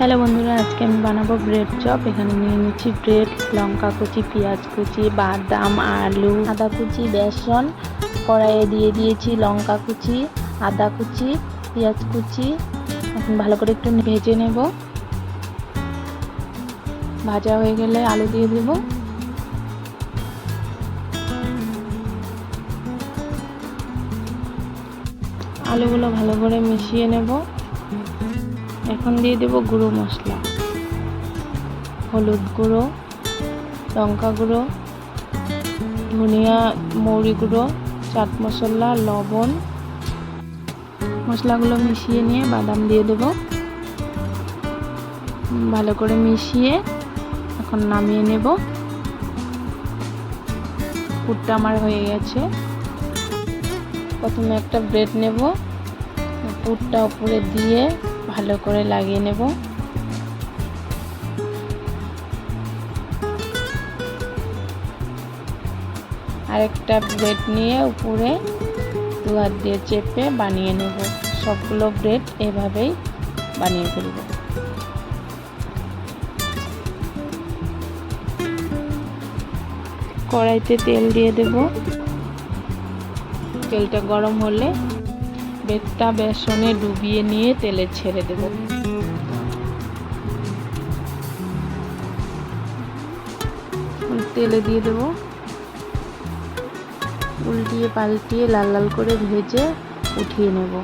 Hello বন্ধুরা, আজকে আমি বানাবো ব্রেড চপ এখানে নিয়ে নিচ্ছি ব্রেড লঙ্কা কুচি, পেঁয়াজ কুচি, বাদাম, আলু, আদা কুচি, বেসন। কড়াইয়ে দিয়ে দিয়েছি লঙ্কা কুচি, আদা কুচি, পেঁয়াজ কুচি। এখন ভালো করে একটু ভেজে নেব। ভাজা হয়ে গেলে আলু দিয়ে দেব। আলুগুলো ভালো করে মিশিয়ে নেব। এখন দিয়ে দেব গুঁড়ো মশলা। হলুদ গুঁড়ো, লঙ্কা গুঁড়ো, ধনিয়া, মৌরি গুঁড়ো, চাট মশলা, লবণ। মশলাগুলো মিশিয়ে নিয়ে বাদাম দিয়ে দেব। ভালো করে মিশিয়ে এখন নামিয়ে নেব। পুরটা আমার হয়ে গেছে। প্রথমে একটা ব্রেড নেব। পুরটা উপরে দিয়ে ভালো করে লাগিয়ে নেব। আরেকটা ব্রেড নিয়ে উপরে দু হাত দিয়ে চেপে বানিয়ে নেব। সবগুলো ব্রেড এভাবেই বানিয়ে ফেলব। কড়াইতে তেল দিয়ে দেব। তেলটা গরম হলে বেগটা বেসনে ডুবিয়ে নিয়ে তেলে ছেড়ে দেব। তেলে দিয়ে দেব। উল্টিয়ে পাল্টিয়ে লাল লাল করে ভেজে উঠিয়ে নেব।